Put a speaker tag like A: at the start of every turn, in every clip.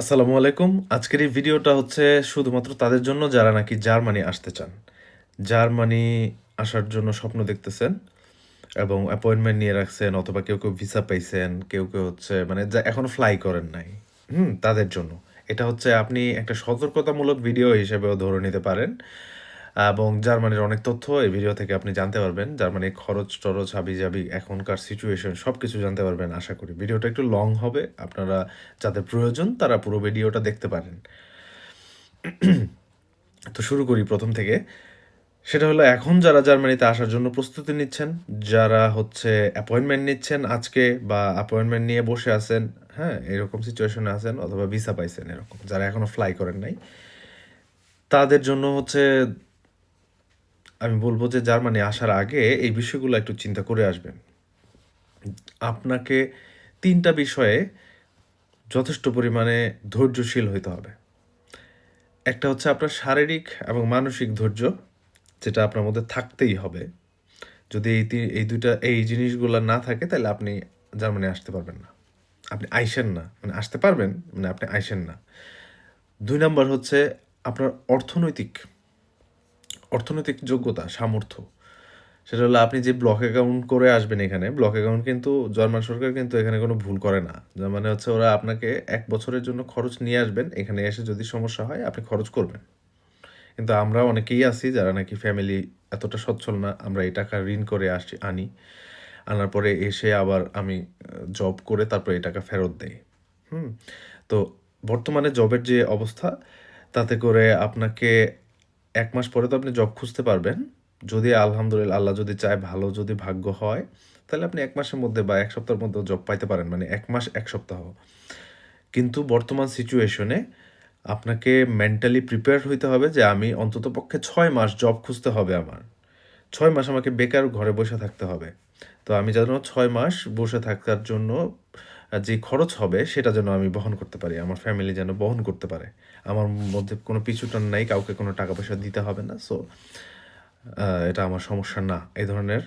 A: আসসালামু আলাইকুম। আজকের এই ভিডিওটা হচ্ছে শুধুমাত্র তাদের জন্য যারা নাকি জার্মানি আসতে চান। জার্মানি আসার জন্য স্বপ্ন দেখতেছেন এবং অ্যাপয়েন্টমেন্ট নিয়ে রাখছেন অথবা কেউ কেউ ভিসা পাইছেন, কেউ কেউ হচ্ছে মানে যা এখনও ফ্লাই করেন নাই। হুম, তাদের জন্য। এটা হচ্ছে আপনি একটা সতর্কতামূলক ভিডিও হিসেবেও ধরে নিতে পারেন। এবং জার্মানির অনেক তথ্য এই ভিডিও থেকে আপনি জানতে পারবেন। জার্মানির খরচ টরচ হাবি জাবি এখনকার সিচুয়েশন সব কিছু জানতে পারবেন আশা করি। ভিডিওটা একটু লং হবে, আপনারা যাদের প্রয়োজন তারা পুরো ভিডিওটা দেখতে পারেন। তো শুরু করি প্রথম থেকে। সেটা হলো এখন যারা জার্মানিতে আসার জন্য প্রস্তুতি নিচ্ছেন, যারা হচ্ছে অ্যাপয়েন্টমেন্ট নিচ্ছেন আজকে বা অ্যাপয়েন্টমেন্ট নিয়ে বসে আছেন হ্যাঁ এরকম সিচুয়েশনে আছেন অথবা ভিসা পাইছেন এরকম, যারা এখনও ফ্লাই করেন নাই, তাদের জন্য হচ্ছে আমি বলব যে জার্মানি আসার আগে এই বিষয়গুলো একটু চিন্তা করে আসবেন আপনাকে তিনটা বিষয়ে যথেষ্ট পরিমাণে ধৈর্যশীল হইতে হবে। একটা হচ্ছে আপনার শারীরিক এবং মানসিক ধৈর্য, যেটা আপনার মধ্যে থাকতেই হবে। যদি এই এই দুইটা, এই জিনিসগুলো না থাকে, তাহলে আপনি জার্মানি আসতে পারবেন না। আপনি আইসেন না। মানে আসতে পারবেন মানে আপনি আইসেন না। দুই নম্বর হচ্ছে আপনার অর্থনৈতিক অর্থনৈতিক যোগ্যতা, সামর্থ্য। সেটা হলো আপনি যে ব্লক অ্যাকাউন্ট করে আসবেন এখানে ব্লক অ্যাকাউন্ট কিন্তু জার্মান সরকার কিন্তু এখানে কোনো ভুল করে না। মানে হচ্ছে ওরা আপনাকে এক বছরের জন্য খরচ নিয়ে আসবেন, এখানে এসে যদি সমস্যা হয় আপনি খরচ করবেন। কিন্তু আমরা অনেকেই আছি যারা নাকি ফ্যামিলি এতটা সচ্ছল না, আমরা এই টাকা ঋণ করে আসি, আনি। আনার পরে এসে আবার আমি জব করে তারপরে এই টাকা ফেরত দেই। হুম? তো বর্তমানে জবের যে অবস্থা, তাতে করে আপনাকে এক মাস পরে তো আপনি জব খুঁজতে পারবেন। যদি আলহামদুলিল্লাহ আল্লাহ যদি চায়, ভালো যদি ভাগ্য হয়, তাহলে আপনি এক মাসের মধ্যে বা এক সপ্তাহের মধ্যে জব পাইতে পারেন মানে এক মাস, এক সপ্তাহ। কিন্তু বর্তমান সিচুয়েশনে আপনাকে মেন্টালি প্রিপেয়ার হইতে হবে যে আমি অন্তত পক্ষে ছয় মাস জব খুঁজতে হবে আমার। ছয় মাস আমাকে বেকার ঘরে বসে থাকতে হবে। তো আমি যেন ছয় মাস বসে থাকার জন্য যে খরচ হবে সেটা যেন আমি বহন করতে পারি, আমার ফ্যামিলি যেন বহন করতে পারে। আমার মধ্যে কোনো পিছুটান নাই, কাউকে কোনো টাকা পয়সা দিতে হবে না সো এটা আমার সমস্যা না। এই ধরনের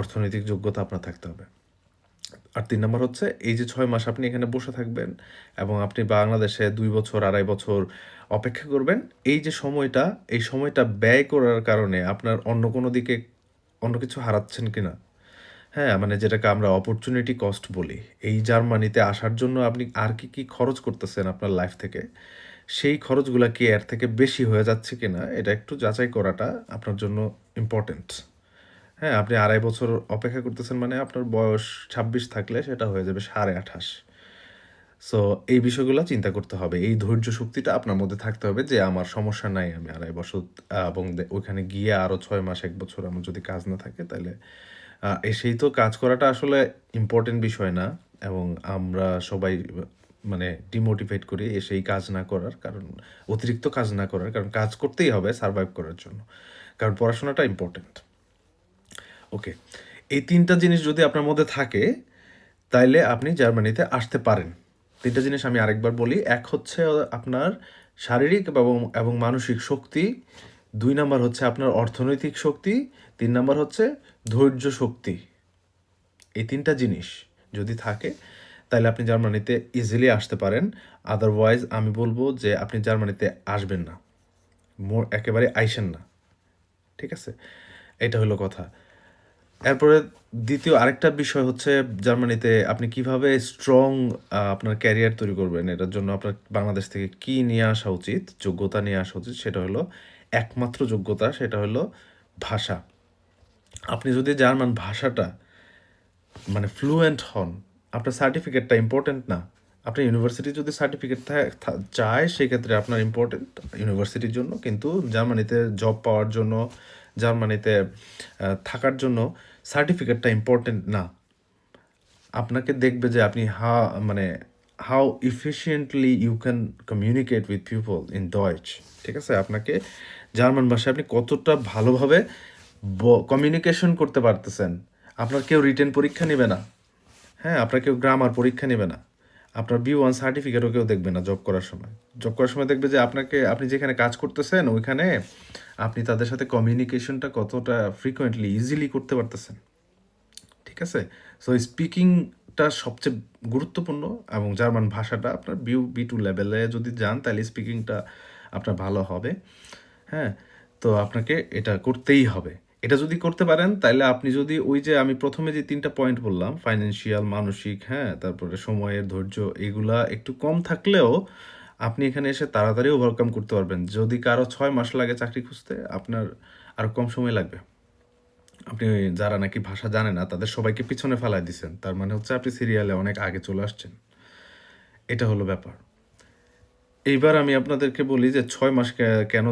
A: অর্থনৈতিক যোগ্যতা আপনার থাকতে হবে। আর তিন নম্বর হচ্ছে, এই যে ছয় মাস আপনি এখানে বসে থাকবেন এবং আপনি বাংলাদেশে দুই বছর, আড়াই বছর অপেক্ষা করবেন, এই যে সময়টা, এই সময়টা ব্যয় করার কারণে আপনার অন্য কোনো দিকে অন্য কিছু হারাচ্ছেন কিনা হ্যাঁ মানে যেটাকে আমরা অপরচুনিটি কস্ট বলি। এই জার্মানিতে আসার জন্য আপনি আর কি কি খরচ করতেছেন আপনার লাইফ থেকে? সেই খরচগুলো কি এর থেকে বেশি হয়ে যাচ্ছে কি না এটা একটু যাচাই করাটা আপনার জন্য ইম্পর্টেন্ট হ্যাঁ আপনি আড়াই বছর অপেক্ষা করতেছেন মানে আপনার বয়স ছাব্বিশ থাকলে সেটা হয়ে যাবে সাড়ে আঠাশ। সো এই বিষয়গুলো চিন্তা করতে হবে। এই ধৈর্য শক্তিটা আপনার মধ্যে থাকতে হবে যে, আমার সমস্যা নাই, আমি আড়াই বছর এবং ওইখানে গিয়ে আরও ছয় মাস, এক বছর আমার যদি কাজ না থাকে, তাহলে এসেই তো কাজ করাটা আসলে ইম্পর্টেন্ট বিষয় না এবং আমরা সবাই মানে ডিমোটিভেট করি এসেই কাজ না করার কারণ, অতিরিক্ত কাজ না করার কারণ কাজ করতেই হবে সার্ভাইভ করার জন্য। কারণ পড়াশোনাটা ইম্পর্টেন্ট ওকে এই তিনটা জিনিস যদি আপনার মধ্যে থাকে, তাইলে আপনি জার্মানিতে আসতে পারেন। তিনটা জিনিস আমি আরেকবার বলি। এক হচ্ছে আপনার শারীরিক এবং এবং মানসিক শক্তি দুই নাম্বার হচ্ছে আপনার অর্থনৈতিক শক্তি, তিন নাম্বার হচ্ছে ধৈর্য শক্তি। এই তিনটা জিনিস যদি থাকে, তাহলে আপনি জার্মানিতে ইজিলি আসতে পারেন। আদারওয়াইজ আমি বলব যে আপনি জার্মানিতে আসবেন না। মোর একেবারে আইসেন না। ঠিক আছে? এটা হলো কথা। এরপরে দ্বিতীয় আরেকটা বিষয় হচ্ছে জার্মানিতে আপনি কীভাবে স্ট্রং আপনার ক্যারিয়ার তৈরি করবেন? এটার জন্য আপনার বাংলাদেশ থেকে কি নিয়ে আসা উচিত? যোগ্যতা নিয়ে আসা উচিত? সেটা হলো একমাত্র যোগ্যতা সেটা হলো ভাষা। আপনি যদি জার্মান ভাষাটা মানে ফ্লুয়েন্ট হন, আপনার সার্টিফিকেটটা ইম্পর্টেন্ট না, আপনি ইউনিভার্সিটি যদি সার্টিফিকেট চায়, সেক্ষেত্রে আপনার ইম্পর্টেন্ট ইউনিভার্সিটির জন্য, কিন্তু জার্মানিতে জব পাওয়ার জন্য, জার্মানিতে থাকার জন্য সার্টিফিকেটটা ইম্পর্টেন্ট না। আপনাকে দেখবে যে আপনি হা মানে how efficiently you can communicate with people in Deutsch ঠিক আছে? আপনাকে জার্মান ভাষায় আপনি কতটা ভালোভাবে কমিউনিকেশন করতে পারতেছেন? আপনার কেউ রিটেন পরীক্ষা নেবে না। হ্যাঁ আপনার কেউ গ্রামার পরীক্ষা নেবে না। আপনার বি ওয়ান সার্টিফিকেটও কেউ দেখবে না জব করার সময়। জব করার সময় দেখবে যে আপনাকে, আপনি যেখানে কাজ করতেছেন, ওইখানে আপনি তাদের সাথে কমিউনিকেশনটা কতটা ফ্রিকোয়েন্টলি ইজিলি করতে পারতেছেন। ঠিক আছে? সো স্পিকিং স্পিকিংটা সবচেয়ে গুরুত্বপূর্ণ এবং জার্মান ভাষাটা আপনার বিউ বি টু লেভেলে যদি যান, তাহলে স্পিকিংটা আপনার ভালো হবে। হ্যাঁ তো আপনাকে এটা করতেই হবে। এটা যদি করতে পারেন তাহলে আপনি যদি ওই যে আমি প্রথমে যে তিনটা পয়েন্ট বললাম ফাইন্যান্সিয়াল মানসিক হ্যাঁ তারপরে সময়ের ধৈর্য, এগুলা একটু কম থাকলেও আপনি এখানে এসে তাড়াতাড়ি ওভারকাম করতে পারবেন। যদি কারও ছয় মাস লাগে চাকরি খুঁজতে, আপনার আরও কম সময় লাগবে। আপনি যারা নাকি ভাষা জানে না, তাদের সবাইকে পিছনে ফেলায় দিচ্ছেন তার মানে হচ্ছে আপনি সিরিয়ালে অনেক আগে চলে আসছেন। এটা হলো ব্যাপার। এইবার আমি আপনাদেরকে বলি যে ছয় মাস কেন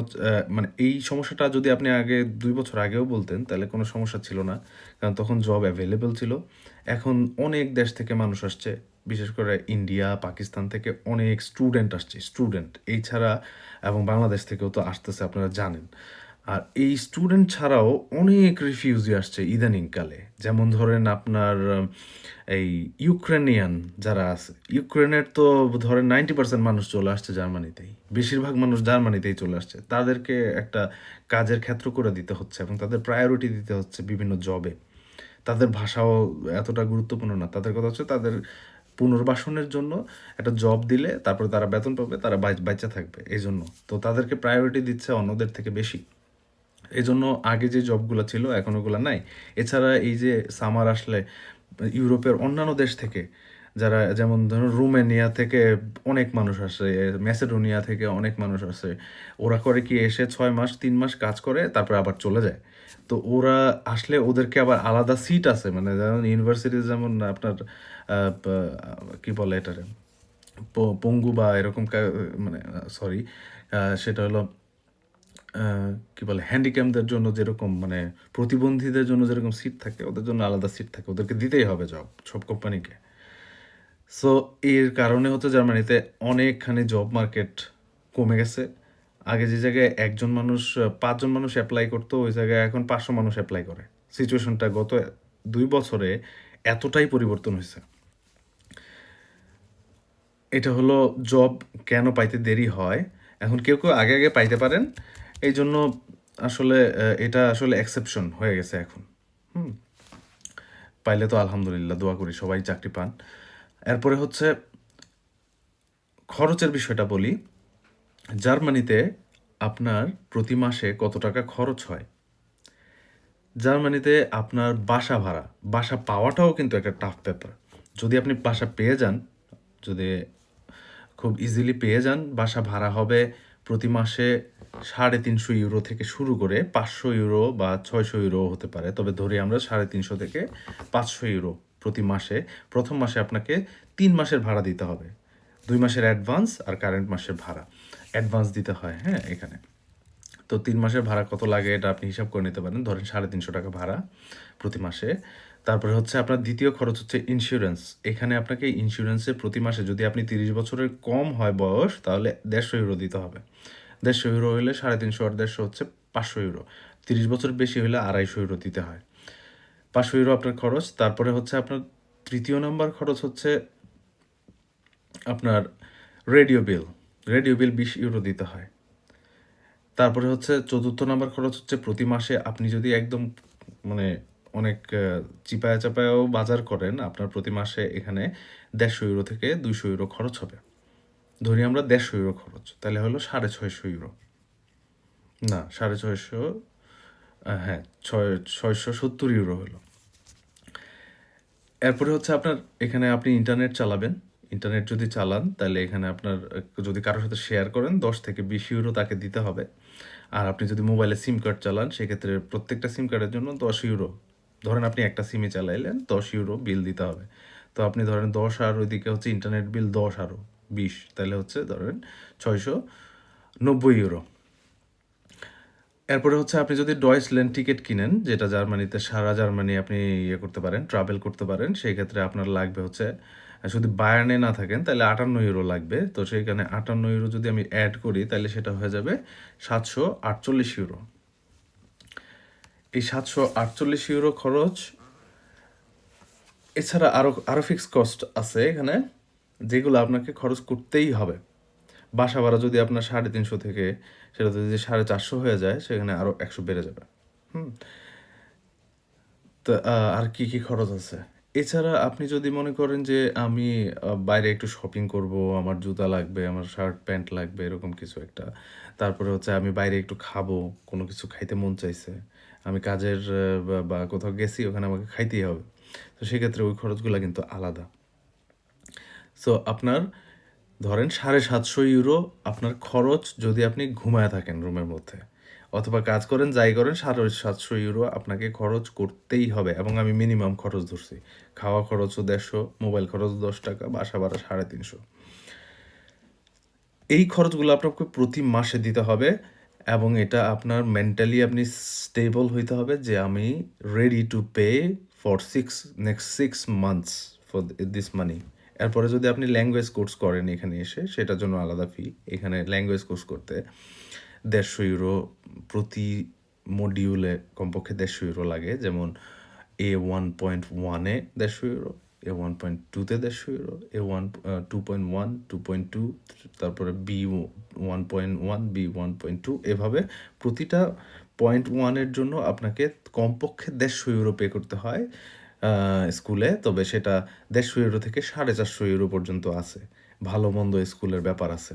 A: মানে এই সমস্যাটা যদি আপনি আগে দুই বছর আগেও বলতেন, তাহলে কোনো সমস্যা ছিল না। কারণ তখন জব অ্যাভেলেবেল ছিল। এখন অনেক দেশ থেকে মানুষ আসছে। বিশেষ করে ইন্ডিয়া পাকিস্তান থেকে অনেক স্টুডেন্ট আসছে স্টুডেন্ট এই ছাড়া এবং বাংলাদেশ থেকেও তো আসতেছে, আপনারা জানেন। আর এই স্টুডেন্ট ছাড়াও অনেক রিফিউজি আসছে ইদানিংকালে যেমন ধরেন আপনার এই ইউক্রেনিয়ান যারা আছে, ইউক্রেনের তো ধরেন নাইনটি পার্সেন্ট মানুষ চলে আসছে জার্মানিতেই। বেশিরভাগ মানুষ জার্মানিতেই চলে আসছে। তাদেরকে একটা কাজের ক্ষেত্র করে দিতে হচ্ছে এবং তাদের প্রায়োরিটি দিতে হচ্ছে বিভিন্ন জবে তাদের ভাষাও এতটা গুরুত্বপূর্ণ না। তাদের কথা হচ্ছে তাদের পুনর্বাসনের জন্য একটা জব দিলে তারপরে তারা বেতন পাবে, তারা বাঁচ- বাচ্চা থাকবে। এই জন্য তো তাদেরকে প্রায়োরিটি দিচ্ছে অন্যদের থেকে বেশি। এই জন্য আগে যে জবগুলো ছিল, এখন ওগুলো নাই। এছাড়া এই যে সামার আসলে ইউরোপের অন্যান্য দেশ থেকে যারা, যেমন ধরুন রোমানিয়া থেকে অনেক মানুষ আসে, ম্যাসেডোনিয়া থেকে অনেক মানুষ আসে, ওরা করে কি এসে ছয় মাস, তিন মাস কাজ করে, তারপরে আবার চলে যায়। তো ওরা আসলে ওদেরকে আবার আলাদা সিট আছে মানে যেমন ইউনিভার্সিটি যেমন আপনার কি বলে এটারে? পঙ্গু বা এরকম মানে সরি সেটা হলো কি বলে হ্যান্ডিক্যামদের জন্য যেরকম মানে প্রতিবন্ধীদের জন্য যেরকম সিট থাকে, ওদের জন্য আলাদা সিট থাকে, ওদেরকে দিতেই হবে জব সব কোম্পানিকে সো এর কারণে হচ্ছে জার্মানিতে অনেকখানি জব মার্কেট কমে গেছে। আগে যে জায়গায় একজন মানুষ, পাঁচজন মানুষ অ্যাপ্লাই করতো, ওই জায়গায় এখন পাঁচশো মানুষ অ্যাপ্লাই করে। সিচুয়েশনটা গত দুই বছরে এতটাই পরিবর্তন হয়েছে। এটা হলো জব কেন পাইতে দেরি হয়? এখন কেউ কেউ আগে আগে পাইতে পারেন। এই জন্য আসলে এটা আসলে এক্সেপশন হয়ে গেছে এখন। হুম। পাইলে তো আলহামদুলিল্লাহ দোয়া করি, সবাই চাকরি পান। এরপরে হচ্ছে, খরচের বিষয়টা বলি। জার্মানিতে আপনার প্রতি মাসে কত টাকা খরচ হয়? জার্মানিতে আপনার বাসা ভাড়া, বাসা পাওয়াটাও কিন্তু একটা টাফ ব্যাপার। যদি আপনি বাসা পেয়ে যান, যদি খুব ইজিলি পেয়ে যান, বাসা ভাড়া হবে প্রতি মাসে সাড়ে তিনশো ইউরো থেকে শুরু করে পাঁচশো ইউরো বা ছয়শো ইউরো হতে পারে। তবে ধরি আমরা সাড়ে তিনশো থেকে পাঁচশো ইউরো প্রতি মাসে। প্রথম মাসে আপনাকে তিন মাসের ভাড়া দিতে হবে। দুই মাসের অ্যাডভান্স আর কারেন্ট মাসের ভাড়া। অ্যাডভান্স দিতে হয় হ্যাঁ এখানে। তো তিন মাসের ভাড়া কত লাগে এটা আপনি হিসাব করে নিতে পারেন। ধরেন সাড়ে তিনশো টাকা ভাড়া প্রতি মাসে। তারপরে হচ্ছে আপনার দ্বিতীয় খরচ হচ্ছে ইন্স্যুরেন্স এখানে আপনাকে ইন্স্যুরেন্সে প্রতি মাসে যদি আপনি তিরিশ বছরের কম হয় বয়স, তাহলে দেড়শো ইউরো দিতে হবে। দেড়শো ইউরো হলে সাড়ে তিনশো আর দেড়শো হচ্ছে পাঁচশো ইউরো তিরিশ বছর বেশি হলে আড়াইশো ইউরো দিতে হয়। পাঁচশো ইউরো আপনার খরচ। তারপরে হচ্ছে আপনার তৃতীয় নম্বর খরচ হচ্ছে আপনার রেডিও বিল রেডিও বিল বিশ ইউরো দিতে হয়। তারপরে হচ্ছে চতুর্থ নাম্বার খরচ হচ্ছে প্রতি মাসে আপনি যদি একদম মানে অনেক চিপায়া চাপায়াও বাজার করেন, আপনার প্রতি মাসে এখানে দেড়শো ইউরো থেকে দুইশো ইউরো খরচ হবে। ধরি আমরা দেড়শো ইউরো খরচ, তাহলে হলো সাড়ে ছয়শো ইউরো। না, সাড়ে ছয়শো হ্যাঁ ছয়, ছয়শো সত্তর ইউরো হলো। এরপরে হচ্ছে আপনার, এখানে আপনি ইন্টারনেট চালাবেন। ইন্টারনেট যদি চালান, তাহলে এখানে আপনার যদি কারোর সাথে শেয়ার করেন, দশ থেকে বিশ ইউরো তাকে দিতে হবে। আর আপনি যদি মোবাইলে সিম কার্ড চালান, সেক্ষেত্রে প্রত্যেকটা সিম কার্ডের জন্য দশ ইউরো ধরেন আপনি একটা সিমে চালাইলেন, দশ ইউরো বিল দিতে হবে। তো আপনি ধরেন দশ আর ওইদিকে হচ্ছে ইন্টারনেট বিল দশ আরও বিশ। তাহলে হচ্ছে ধরেন ছয়শো নব্বই ইউরো এরপরে হচ্ছে আপনি যদি ডয়েস লেন টিকিট কিনেন, যেটা জার্মানিতে সারা জার্মানি আপনি ইয়ে করতে পারেন ট্রাভেল করতে পারেন সেই ক্ষেত্রে আপনার লাগবে হচ্ছে যদি বায়ার্নে না থাকেন, তাহলে আটান্ন ইউরো লাগবে। তো সেইখানে আটান্ন ইউরো যদি আমি অ্যাড করি, তাহলে সেটা হয়ে যাবে সাতশো আটচল্লিশ ইউরো এই সাতশো আটচল্লিশ ইউরো খরচ, এছাড়া আরও আরও ফিক্স কস্ট আছে এখানে, যেগুলো আপনাকে খরচ করতেই হবে। বাসা ভাড়া যদি আপনার সাড়ে তিনশো থেকে, সেটা যদি সাড়ে চারশো হয়ে যায়, সেখানে আরও একশো বেড়ে যাবে। হুম। তো আর কি কি খরচ আছে? এছাড়া আপনি যদি মনে করেন যে আমি বাইরে একটু শপিং করব, আমার জুতা লাগবে, আমার শার্ট প্যান্ট লাগবে এরকম কিছু একটা। তারপরে হচ্ছে আমি বাইরে একটু খাব, কোনো কিছু খাইতে মন চাইছে। আমি কাজের বা কোথাও গেছি ওখানে আমাকে খাইতেই হবে। তো সেক্ষেত্রে ওই খরচগুলা কিন্তু আলাদা। সো আপনার ধরেন €৭৫০ আপনার খরচ যদি আপনি ঘুমায় থাকেন রুমের মধ্যে অথবা কাজ করেন, যাই করেন €৭৫০ আপনাকে খরচ করতেই হবে এবং আমি মিনিমাম খরচ ধরছি। খাওয়া খরচও দেড়শো মোবাইল খরচ ৳১০, বাসা ভাড়া ৳৩৫০। এই খরচগুলো আপনাকে প্রতি মাসে দিতে হবে এবং এটা আপনার মেন্টালি আপনি স্টেবল হইতে হবে যে আমি ready to pay for six next six months for this money. এরপরে যদি আপনি ল্যাঙ্গুয়েজ কোর্স করেন এখানে এসে সেটার জন্য আলাদা ফি। এখানে ল্যাঙ্গুয়েজ কোর্স করতে €১৫০ প্রতি মডিউলে কমপক্ষে €১৫০ লাগে। যেমন A1.1 এ ওয়ান পয়েন্ট টুতে দেড়শো euro A one two point one two point two তারপরে B1.1, B1.2 এভাবে প্রতিটা পয়েন্ট ওয়ানের জন্য আপনাকে কমপক্ষে €১৫০ পে করতে হয় স্কুলে। তবে সেটা €১৫০ থেকে €৪৫০ পর্যন্ত আছে। ভালো-মন্দ স্কুলের ব্যাপার আছে।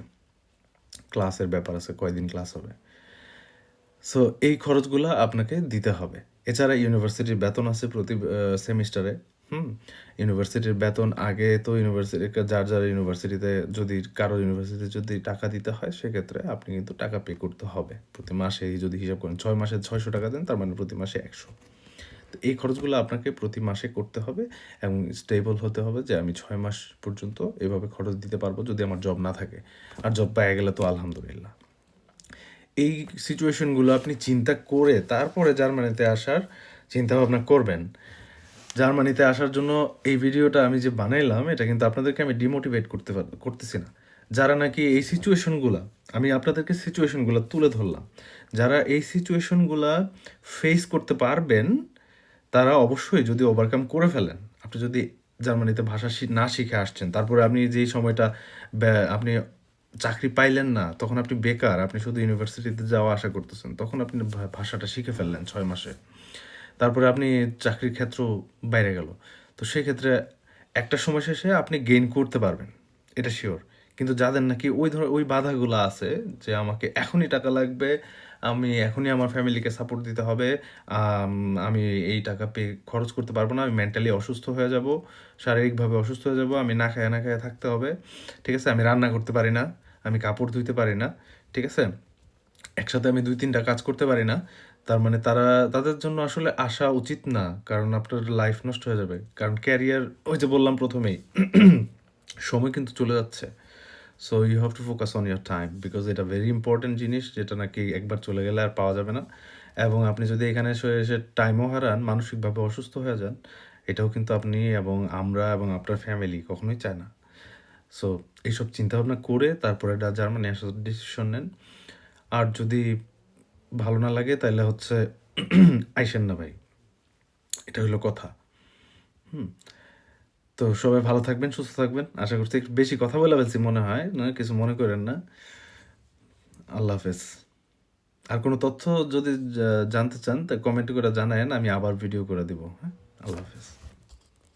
A: ক্লাসের ব্যাপার আছে, কয়দিন ক্লাস হবে। সো এই খরচগুলা আপনাকে দিতে হবে। এছাড়া ইউনিভার্সিটির বেতন আছে প্রতি সেমিস্টারে, হুম? ইউনিভার্সিটির বেতন আগে তো ইউনিভার্সিটি যার, যার ইউনিভার্সিটিতে যদি কারও ইউনিভার্সিটিতে যদি টাকা দিতে হয় সেক্ষেত্রে আপনি কিন্তু টাকা পে করতে হবে। প্রতি মাসেই যদি হিসাব করেন ছয় মাসে ৳৬০০ দেন তার মানে প্রতি মাসে ১০০। তো এই খরচগুলো আপনাকে প্রতি মাসে করতে হবে এবং স্টেবল হতে হবে যে আমি ছয় মাস পর্যন্ত এভাবে খরচ দিতে পারব যদি আমার জব না থাকে। আর জব পাইয়া গেলে তো আলহামদুলিল্লাহ। এই সিচুয়েশনগুলো আপনি চিন্তা করে তারপরে জার্মানিতে আসার চিন্তাভাবনা করবেন। জার্মানিতে আসার জন্য এই ভিডিওটা আমি যে বানাইলাম, এটা কিন্তু আপনাদেরকে আমি ডিমোটিভেট করতে করতেছি না। যারা নাকি এই সিচুয়েশনগুলা আমি আপনাদেরকে সিচুয়েশনগুলো তুলে ধরলাম। যারা এই সিচুয়েশনগুলা ফেস করতে পারবেন তারা অবশ্যই যদি ওভারকাম করে ফেলেন, আপনি যদি জার্মানিতে ভাষা না শিখে আসছেন, তারপরে আপনি যেই সময়টা আপনি চাকরি পাইলেন না, তখন আপনি বেকার, আপনি শুধু ইউনিভার্সিটিতে যাওয়া আসা করতেছেন। তখন আপনি ভাষাটা শিখে ফেললেন ছয় মাসে। তারপরে আপনি চাকরির ক্ষেত্র বাইরে গেল। তো সেক্ষেত্রে একটা সময় শেষে আপনি গেইন করতে পারবেন। এটা শিওর কিন্তু যাদের নাকি ওই ধর ওই বাধাগুলো আছে যে আমাকে এখনই টাকা লাগবে, আমি এখনই আমার ফ্যামিলিকে সাপোর্ট দিতে হবে, আমি এই টাকা পে খরচ করতে পারব না, আমি মেন্টালি অসুস্থ হয়ে যাব, শারীরিকভাবে অসুস্থ হয়ে যাব আমি না খাইয়া না খাইয়া থাকতে হবে। ঠিক আছে? আমি রান্না করতে পারি না, আমি কাপড় ধুইতে পারি না। ঠিক আছে? একসাথে আমি ২-৩ টা কাজ করতে পারি না। তার মানে তারা তাদের জন্য আসলে আসা উচিত না। কারণ আপনার লাইফ নষ্ট হয়ে যাবে। কারণ ক্যারিয়ার ওই যে বললাম প্রথমেই সময় কিন্তু চলে যাচ্ছে। So you have to focus on your time because এটা ভেরি ইম্পোর্টেন্ট জিনিস যেটা নাকি একবার চলে গেলে আর পাওয়া যাবে না। এবং আপনি যদি এখানে এসে, এসে টাইমও হারান, মানসিকভাবে অসুস্থ হয়ে যান, এটাও কিন্তু আপনি এবং আমরা এবং আপনার ফ্যামিলি কখনোই চায় না। সো এইসব চিন্তাভাবনা করে তারপরে জার্মানি আসার ডিসিশন নেন। আর যদি ভালো না লাগে তাহলে হচ্ছে আইসেন না ভাই। এটা হলো কথা। হুম? তো সবাই ভালো থাকবেন, সুস্থ থাকবেন। আশা করছি বেশি কথা বলে ফেলছি মনে হয়। না কিছু মনে করেন না। আল্লাহ হাফেজ। আর কোনো তথ্য যদি জানতে চান তা কমেন্ট করে জানায়েন। আমি আবার ভিডিও করে দেবো হ্যাঁ? আল্লাহ হাফেজ।